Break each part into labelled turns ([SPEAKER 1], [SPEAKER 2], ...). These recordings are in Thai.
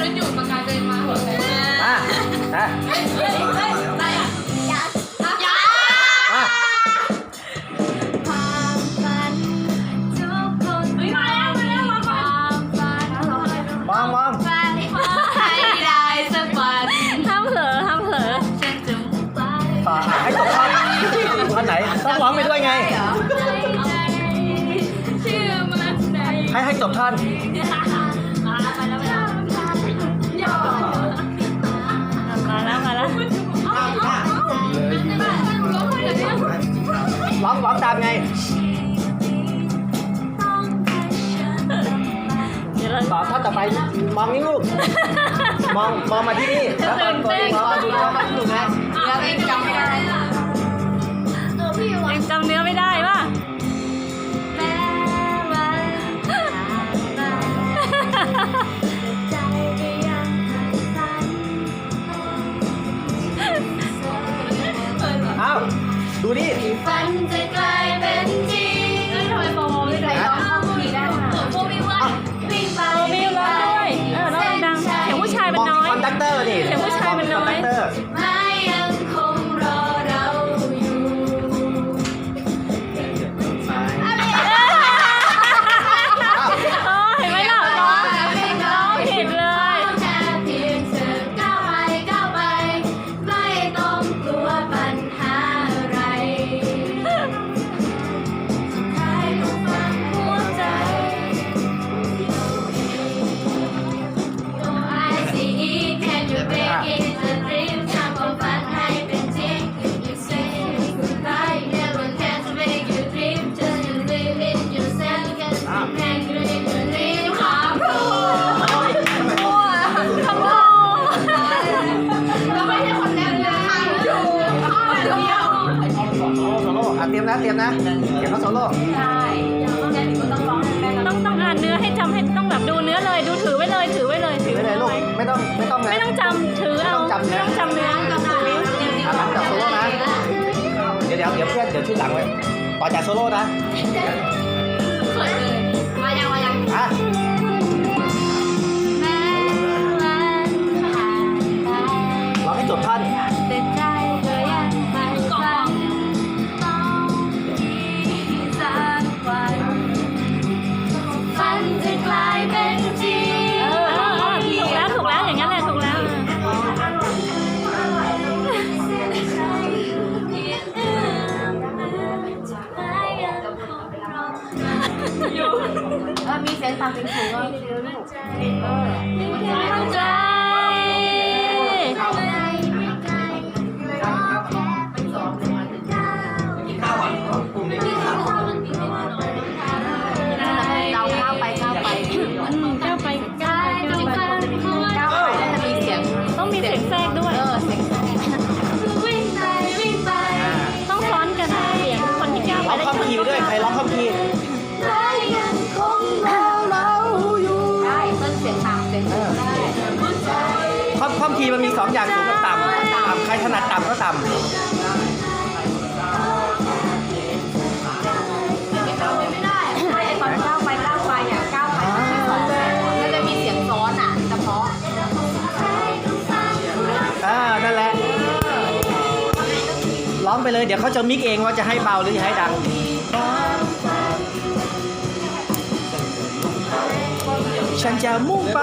[SPEAKER 1] รถอยู่ประกาศเดินมาหัวใจ
[SPEAKER 2] อะอะ
[SPEAKER 1] เฮ้ยเฮ้ยเฮ้ยอะไรอะยา
[SPEAKER 2] อะ
[SPEAKER 1] ความฝันทุกคนเฮ้ยมาแล้วมาแล้วมาความฝัน
[SPEAKER 2] มองมอง
[SPEAKER 1] ฝันให้ได้สักวัน
[SPEAKER 3] ห้ามเผลอห้ามเผลอ
[SPEAKER 1] ฉันจะไป
[SPEAKER 2] ต่ออะให้จบท่อนท่อนไหนต้องร้องไปด้วยไง
[SPEAKER 1] ใจเชื่อมันใน
[SPEAKER 2] ให้ให้จบท่อนา
[SPEAKER 1] ม
[SPEAKER 2] ไง
[SPEAKER 3] เดี๋ยวเรา
[SPEAKER 2] ต่อท่อนต่อไปมองนี่ลูก มองมองมาที่นี่แล้วตอนตัวเองร้องดูร้องมาถูกไหม
[SPEAKER 1] แล้วเองจำไม่ได้เออพี่วะ
[SPEAKER 3] ยังจำเนื้อไม่ได้ป่ะ
[SPEAKER 1] แม้วันผ่านมาใจก็ยังสั่น
[SPEAKER 2] อ้าวดูดิ
[SPEAKER 1] ฝันจะกลายเป็นจริงทำไมโปรโมไม่ได้ร้องข้ามผีได้โปรโมวิวว่าวิ่งไป
[SPEAKER 3] โอ้มีร้องด้วยเออร้องดังๆเสียงผู้ชาย
[SPEAKER 2] ม
[SPEAKER 3] มัน
[SPEAKER 2] อง
[SPEAKER 3] น้
[SPEAKER 2] ที่
[SPEAKER 3] อย
[SPEAKER 2] คอนดักเตอร์ดิ
[SPEAKER 3] เสียงผู้ชายมันน้อย
[SPEAKER 2] คอนดักเตอร์
[SPEAKER 1] อะ
[SPEAKER 3] เต
[SPEAKER 1] รียมนะเต
[SPEAKER 2] รียมนะ เดี๋ยวเขาโซโล่
[SPEAKER 1] ใช่ ห
[SPEAKER 3] ลั
[SPEAKER 2] งไว้ต่อจากโซโล่นะ
[SPEAKER 1] ขินเมีเสียงต่ำเสียงสูงอะเออ
[SPEAKER 3] เข้าใจ
[SPEAKER 1] เราก้าวไปก้าวไป
[SPEAKER 3] อืมก้าวไปก้าวไปก้าวไป
[SPEAKER 1] ก้าวไปแล้วจะมีเสียง
[SPEAKER 3] ต้องมีเสียงแทรกด้วย
[SPEAKER 1] เออเสียงวิ่งไปวิ่งไป
[SPEAKER 3] ต้องซ้อนกันเสียงคนที่ก้าวไป
[SPEAKER 2] ร้องข้ามคีย์ไปด้วยใครร้องข้ามคี
[SPEAKER 1] ม
[SPEAKER 2] ข้ามคีย์มันมีสองอย่างสูงกับต่ำต่ำใครถนัดต่ำก็ต่
[SPEAKER 1] ไม่ได้ไอตอนก้าวไปก้าวไปอะก้าวไปมันจะมีเสียงซ้อนอะเฉพาะำ
[SPEAKER 2] อ่านั่นแหละร้องไปเลยเดี๋ยวเขาจะมิกเองว่าจะให้เบาหรือจะให้ดังฉันจะมุ่งไป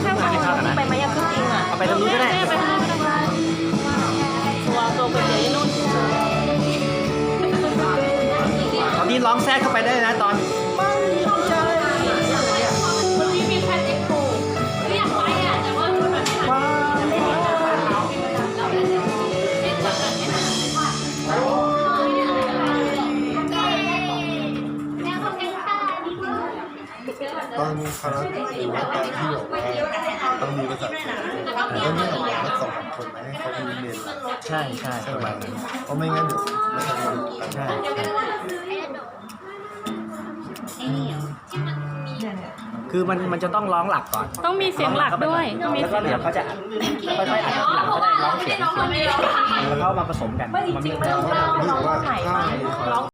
[SPEAKER 1] เพิ่
[SPEAKER 3] งมา
[SPEAKER 2] อ๋อ
[SPEAKER 3] เขา
[SPEAKER 2] เพิ่
[SPEAKER 3] เพิ่
[SPEAKER 2] ง
[SPEAKER 3] ง
[SPEAKER 2] มา
[SPEAKER 3] เข้า
[SPEAKER 2] กินข้าวกันนะ
[SPEAKER 1] ไปไหมอะเรื่องปรุงอะ
[SPEAKER 2] เอาไปทางนู้นก็ได้
[SPEAKER 3] ไปทางนู้นก็ได้ตัวตัวก๋วยเตี๋ยวยี่นุ่น
[SPEAKER 2] ตอนนี้ร้องแทรกเข้าไปได้นะตอน
[SPEAKER 1] ต
[SPEAKER 4] อนมีคณะที่ว่าตอนที่บอกว่าต้องมีภาษาไทยแต่ก็ไม่ออกมาสองสามคนมาให้เขามีเรียนหลัก
[SPEAKER 2] ใช่ใช่
[SPEAKER 4] ใช่
[SPEAKER 2] ประ
[SPEAKER 4] ไหม
[SPEAKER 2] มาณนั้น
[SPEAKER 4] เพราะไม่งั้นเดี๋ยวมันกัน
[SPEAKER 2] ใช่
[SPEAKER 1] ไอ้ดอกไอ้นี่เหรอที่มันมี
[SPEAKER 4] ค
[SPEAKER 2] คือมันมันจะต้องร้องหลักก่อน
[SPEAKER 3] ต้องมีเสียงหลักด้วยต้องมี
[SPEAKER 2] แล้วก็
[SPEAKER 3] เสียง
[SPEAKER 2] เดี๋ยวเขาจะค่อยๆอัดทีหลังก็ได้ร้องเสียงแล้วเขามาผสมกันมันมี
[SPEAKER 4] หรือว่าถ้า